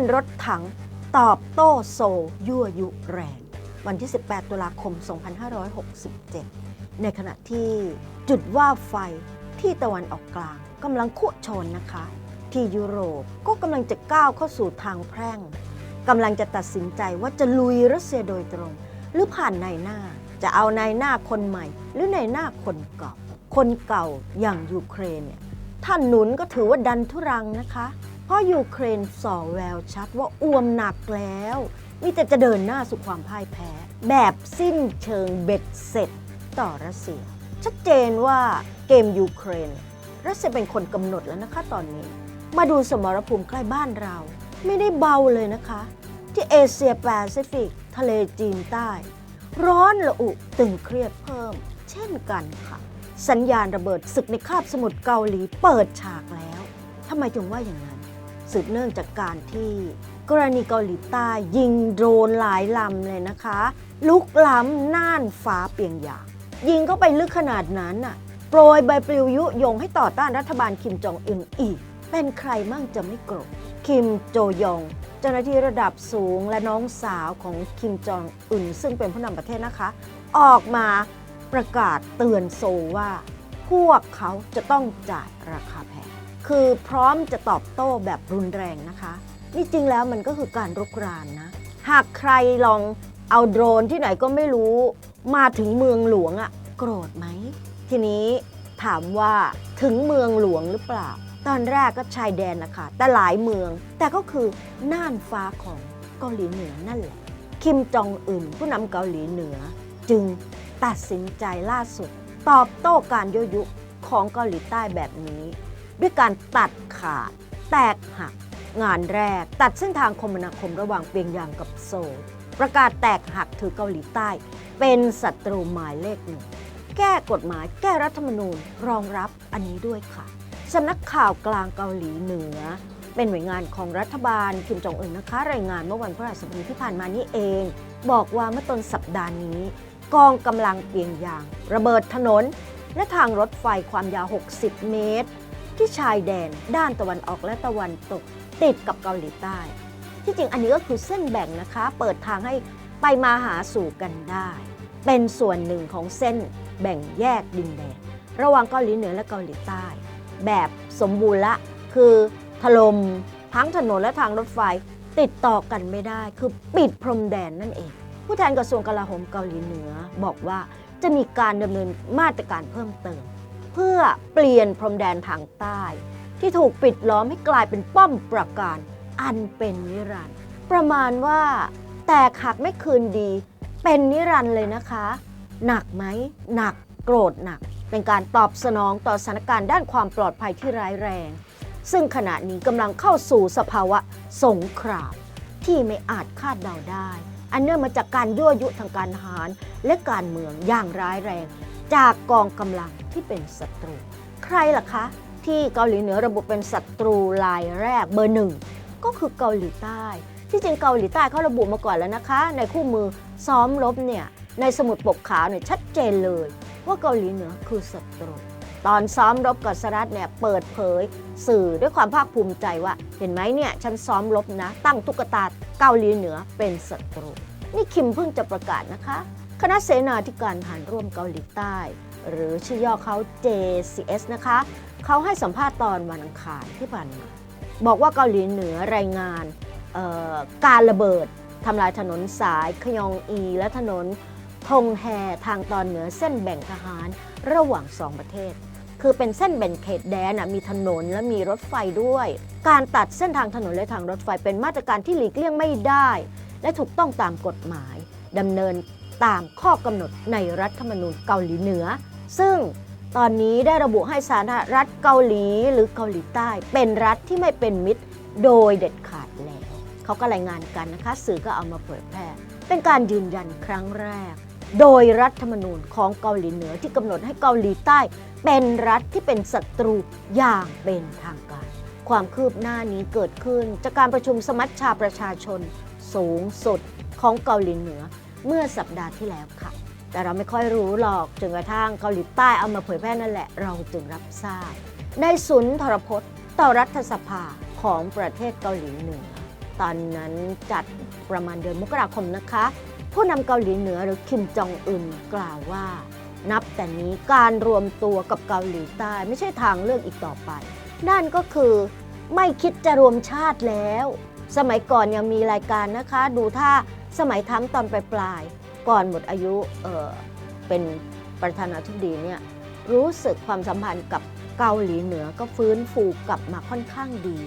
อนรถถังตอบโต้โซยั่วยุแรง วันที่ 18 ตุลาคม 2567 ในขณะที่จุดว่าไฟที่ตะวันออกกลางกำลังคุโชนนะคะ ที่ยุโรปก็กำลังจะก้าวเข้าสู่ทางแพร่งกำลังจะตัดสินใจว่าจะลุยรัสเซียโดยตรง หรือผ่านนายหน้าจะเอานายหน้าคนใหม่ หรือนายหน้าคนเก่า คนเก่าอย่างยูเครนเนี่ยท่านหนุนก็ถือว่าดันทุรังนะคะ ราะยูเครนส่อแววชัดว่าอ้วมหนักแล้ว มีแต่จะเดินหน้าสู่ความพ่ายแพ้ แบบสิ้นเชิงเบ็ดเสร็จต่อรัสเซีย ชัดเจนว่าเกมยูเครน รัสเซียเป็นคนกำหนดแล้วนะคะตอนนี้ มาดูสมรภูมิใกล้บ้านเรา ไม่ได้เบาเลยนะคะ ที่เอเชียแปซิฟิก ทะเลจีนใต้ ร้อนระอุตึงเครียดเพิ่ม เช่นกันค่ะ สัญญาณระเบิดศึกในคาบสมุทรเกาหลีเปิดฉากแล้วทำไมถึงว่าอย่างนั้น สืบเนื่องจากการที่กรณีเกาหลีใต้ยิงโดรนหลายลำเลยนะคะ ลุกล้ำน่านฟ้าเปียงหยางยิงเข้าไปลึกขนาดนั้นน่ะโปรยใบปลิวยุยงให้ต่อต้านรัฐบาลคิมจองอึนอีก เป็นใครมั่งจะไม่โกรธคิมโจยอง เจ้าหน้าที่ระดับสูงและน้องสาวของคิมจองอึนซึ่งเป็นผู้นำประเทศนะคะ ออกมาประกาศเตือนโซว่า พวกเขาจะต้องจ่ายราคาแพง คือพร้อมจะตอบโต้แบบรุนแรงนะคะ นี่จริงแล้วมันก็คือการรุกรานนะ หากใครลองเอาโดรนที่ไหนก็ไม่รู้มาถึงเมืองหลวงอะ่ะโกรธไหม ทีนี้ถามว่าถึงเมืองหลวงหรือเปล่า ตอนแรกก็ชายแดนนะคะ แต่หลายเมือง แต่ก็คือน่านฟ้าของเกาหลีเหนือนั่นแหละ คิมจองอึนผู้นำเกาหลีเหนือ จึงตัดสินใจล่าสุด ตอบโต้การยั่วยุของเกาหลีใต้แบบนี้ ด้วยการตัดขาด แตกหัก งานแรก ตัดเส้นทางคมนาคมระหว่างเปียงยางกับโซลประกาศแตกหักถือเกาหลีใต้ เป็นศัตรูหมายเลขหนึ่งแก้กฎหมายแก้รัฐธรรมนูญรองรับอันนี้ด้วยค่ะสำนักข่าวกลางเกาหลีเหนือ เป็นหน่วยงานของรัฐบาลคิมจองอึนนะคะ รายงานเมื่อวันพฤหัสบดีที่ผ่านมานี้เอง บอกว่าเมื่อต้นสัปดาห์นี้ กองกำลังเปียงยาง ระเบิดถนน และทางรถไฟความยาว 60 เมตร ที่ชายแดน ด้านตะวันออกและตะวันตก ติดกับเกาหลีใต้ ที่จริงอันนี้ก็คือเส้นแบ่งนะคะ เปิดทางให้ไปมาหาสู่กันได้ เป็นส่วนหนึ่งของเส้นแบ่งแยกดินแดน ระหว่างเกาหลีเหนือและเกาหลีใต้ แบบสมบูรณ์ละคือถล่มทั้งถนนและทางรถไฟติดต่อกันไม่ได้ คือปิดพรมแดนนั่นเอง ผู้แทนกระทรวงกลาโหมเกาหลีเหนือบอกว่าจะมีการดำเนินมาตรการเพิ่มเติม เพื่อเปลี่ยนพรมแดนทางใต้ ที่ถูกปิดล้อมให้กลายเป็นป้อมปราการอันเป็นนิรันด์ประมาณว่า แตกหักไม่คืนดี เป็นนิรันด์เลยนะคะ หนักไหมหนักโกรธหนัก เป็นการตอบสนองต่อสถานการณ์ด้านความปลอดภัยที่ร้ายแรง ซึ่งขณะนี้กำลังเข้าสู่สภาวะสงครามที่ไม่อาจคาดเดาได้ อันเนื่องมาจากการยั่วยุทางการทหารและการเมืองอย่างร้ายแรง จากกองกำลังที่เป็นศัตรู ใครล่ะคะ ที่เกาหลีเหนือระบุเป็นศัตรูรายแรกเบอร์หนึ่งก็คือเกาหลีใต้ ที่จริงเกาหลีใต้เขาระบุมาก่อนแล้วนะคะ ในคู่มือซ้อมรบเนี่ยในสมุดปกขาวเนี่ยชัดเจนเลย ว่าเกาหลีเหนือคือศัตรูตอนซ้อมรบกับสหรัฐเนี่ยเปิดเผยสื่อด้วยความภาคภูมิใจว่า เห็นไหมเนี่ยฉันซ้อมรบนะ ตั้งตุ๊กตาเกาหลีเหนือเป็นศัตรู นี่คิมเพิ่งจะประกาศนะคะ คณะเสนาธิการทหารร่วมเกาหลีใต้ หรือชื่อย่อเขา JCS นะคะ เขาให้สัมภาษณ์ตอนวันอังคารที่ผ่านมา บอกว่าเกาหลีเหนือรายงานการระเบิดทำลายถนนสายขยองอี และถนนทงแฮทางตอนเหนือเส้นแบ่งทหารระหว่างสองประเทศ คือเป็นเส้นแบ่งเขตแดนนะมีถนนและมีรถไฟด้วย การตัดเส้นทางถนนและทางรถไฟเป็นมาตรการที่หลีกเลี่ยงไม่ได้ และถูกต้องตามกฎหมายดำเนิน ตามข้อกำหนดในรัฐธรรมนูญเกาหลีเหนือ ซึ่งตอนนี้ได้ระบุให้สาธารณรัฐเกาหลีหรือเกาหลีใต้ เป็นรัฐที่ไม่เป็นมิตรโดยเด็ดขาดแล้วเขาก็รายงานกันนะคะ สื่อก็เอามาเผยแพร่ เป็นการยืนยันครั้งแรก โดยรัฐธรรมนูญของเกาหลีเหนือที่กำหนดให้เกาหลีใต้ เป็นรัฐที่เป็นศัตรูอย่างเป็นทางการ ความคืบหน้านี้เกิดขึ้นจากการประชุมสมัชชาประชาชนสูงสุดของเกาหลีเหนือ เมื่อสัปดาห์ที่แล้วค่ะ แต่เราไม่ค่อยรู้หรอกจนกระทั่งเกาหลีใต้เอามาเผยแพร่นั่นแหละ เราจึงรับทราบ ในศูนย์ทรพจน์ต่อรัฐสภาของประเทศเกาหลีเหนือ ตอนนั้นจัดประมาณเดือนมกราคมนะคะ ผู้นำเกาหลีเหนือหรือคิมจองอึนกล่าวว่า นับแต่นี้การรวมตัวกับเกาหลีใต้ไม่ใช่ทางเลือกอีกต่อไป นั่นก็คือไม่คิดจะรวมชาติแล้ว สมัยก่อนยังมีรายการนะคะ ดูถ้า สมัยทั้มตอนปลายๆก่อนหมดอายุเเป็นประธานาธิบดีเนี่ยรู้สึกความสัมพันธ์กับเกาหลีเหนือก็ฟื้นฟูกลับมาค่อนข้างดี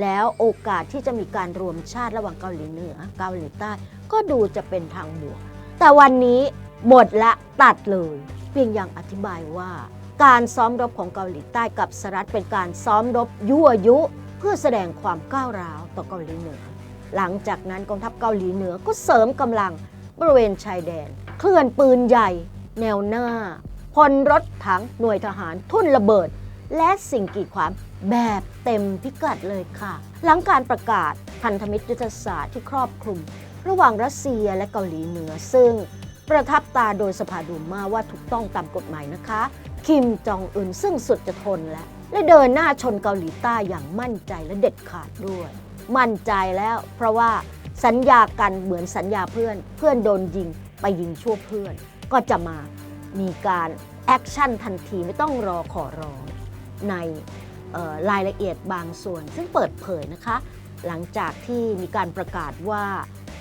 แล้วโอกาสที่จะมีการรวมชาติระหว่างเกาหลีเหนือ เกาหลีใต้ ก็ดูจะเป็นทางบวก แต่วันนี้หมดละตัดเลย เพียงอย่างอธิบายว่า การซ้อมรบของเกาหลีใต้กับสหรัฐเป็นการซ้อมรบยั่วยุ เพื่อแสดงความก้าวร้าวต่อเกาหลีเหนือ หลังจากนั้นกองทัพเกาหลีเหนือก็เสริมกำลังบริเวณชายแดน เคลื่อนปืนใหญ่ แนวหน้าพลรถถังหน่วยทหารทุ่นระเบิด และสิ่งกีดขวางแบบเต็มพิกัดเลยค่ะ หลังการประกาศพันธมิตรยุทธศาสตร์ที่ครอบคลุม ระหว่างรัสเซียและเกาหลีเหนือ ซึ่งประทับตาโดยสภาดูมาว่าถูกต้องตามกฎหมายนะคะ คิมจองอึนซึ่งสุดจะทนแล้วและเดินหน้าชนเกาหลีใต้อย่างมั่นใจและเด็ดขาดด้วย มั่นใจแล้ว เพราะว่าสัญญากันเหมือนสัญญาเพื่อน เพื่อนโดนยิงไปยิงชั่วเพื่อน ก็จะมามีการแอคชั่นทันทีไม่ต้องรอขอร้องในรายละเอียดบางส่วน ซึ่งเปิดเผยนะคะ หลังจากที่มีการประกาศว่า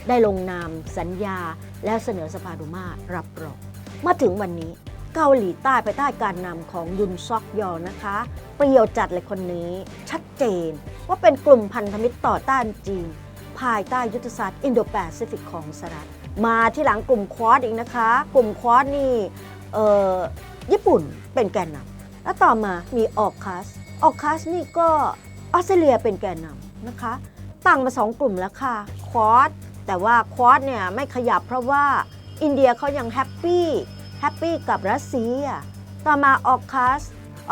ได้ลงนามสัญญาแล้วเสนอสภาดูมารับรองมาถึงวันนี้ เกาหลีใต้ภายใต้การนำของยุนซอกยอนะคะ เปรี้ยวจัดเลยคนนี้ ชัดเจน ว่าเป็นกลุ่มพันธมิตรต่อต้านจีน ภายใต้ยุทธศาสตร์อินโดแปซิฟิกของสหรัฐมาที่หลังกลุ่มควอดอีกนะคะ กลุ่มควอดนี่เออญี่ปุ่นเป็นแกนนำแล้วต่อมามีออกคัสออกคัสนี่ก็ออสเตรเลียเป็นแกนนำนะคะ ตั้งมาสองกลุ่มแล้วค่ะควอดแต่ว่าควอดเนี่ยไม่ขยับเพราะว่าอินเดียเขายังแฮปปี้ ปปี้กับรัสเซีย ต่อมาออกคัส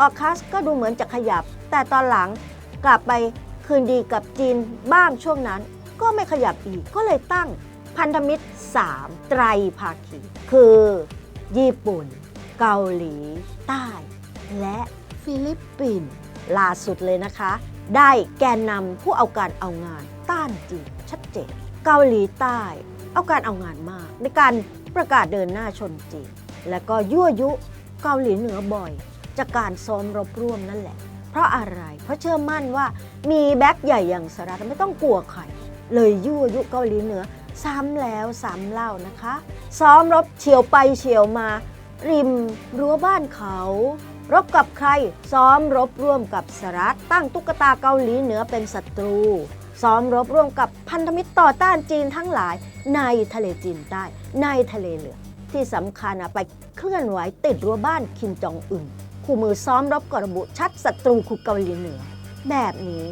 ออกคัสก็ดูเหมือนจะขยับ แต่ตอนหลังกลับไปคืนดีกับจีนบ้างช่วงนั้น ก็ไม่ขยับอีกก็เลยตั้งพันธมิตร 3 ไตรภาคี คือ ญี่ปุ่น เกาหลี ใต้ และฟิลิปปินส์ล่าสุดเลยนะคะ ได้แกนนำผู้เอาการเอางานต้านจีนชัดเจน เกาหลีใต้ เอาการเอางานมาก ในการประกาศเดินหน้าชนจีน และก็ยั่วยุเกาหลีเหนือบ่อย จากการซ้อมรบร่วมนั่นแหละ เพราะอะไร เพราะเชื่อมั่นว่ามีแบ็คใหญ่อย่างสหรัฐไม่ต้องกลัวใครเลยยั่วยุเกาหลีเหนือซ้ำแล้วซ้ำเล่านะคะ ซ้อมรบเฉียวไปเฉียวมา ริมรั้วบ้านเขา รบกับใครซ้อมรบร่วมกับสหรัฐตั้งตุ๊กตาเกาหลีเหนือเป็นศัตรู ซ้อมรบร่วมกับพันธมิตรต่อต้านจีนทั้งหลายในทะเลจีนใต้ในทะเลเหลือง ที่สำคัญไปเคลื่อนไหวติดรั้วบ้านคิมจองอึนคู่มือซ้อมรบกระบุชัดศัตรูคือเกาหลีเหนือ แบบนี้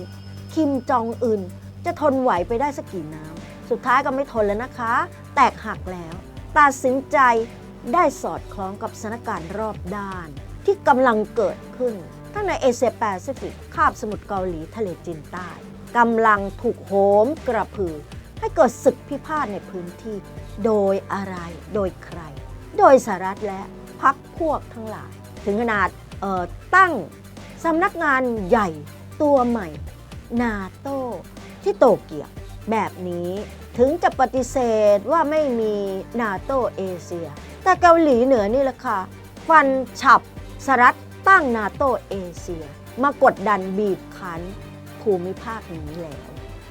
คิมจองอึนจะทนไหวไปได้สักกี่น้ำสุดท้ายก็ไม่ทนแล้วนะคะ แตกหักแล้วตัดสินใจได้สอดคล้องกับสถานการณ์รอบด้าน ที่กำลังเกิดขึ้นทั้งในเอเชียแปซิฟิกคาบสมุทรเกาหลีทะเลจีนใต้กำลังถูกโหมกระพือ ให้เกิดศึกพิพาทในพื้นที่ โดยอะไร โดยใคร โดยสหรัฐและพักพวกทั้งหลาย ถึงขนาดตั้งสำนักงานใหญ่ตัวใหม่ นาโตที่โตเกียวแบบนี้ถึงจะปฏิเสธว่าไม่มีนาโตเอเชีย แต่เกาหลีเหนือนี่แหละค่ะฟันฉับสหรัฐตั้งนาโตเอเชีย มากดดันบีบคั้นภูมิภาคนี้แล้ว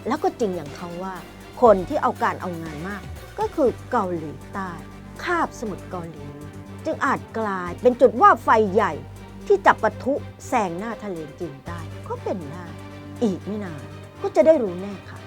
แล้วก็จริงอย่างเขาว่า คนที่เอาการเอางานมาก ก็คือเกาหลีใต้คาบสมุทรเกาหลี จึงอาจกลายเป็นจุดว่าไฟใหญ่ที่จับปะทุแสงหน้าทะเลจีนใต้ก็เป็นได้อีกไม่นานก็จะได้รู้แน่ค่ะ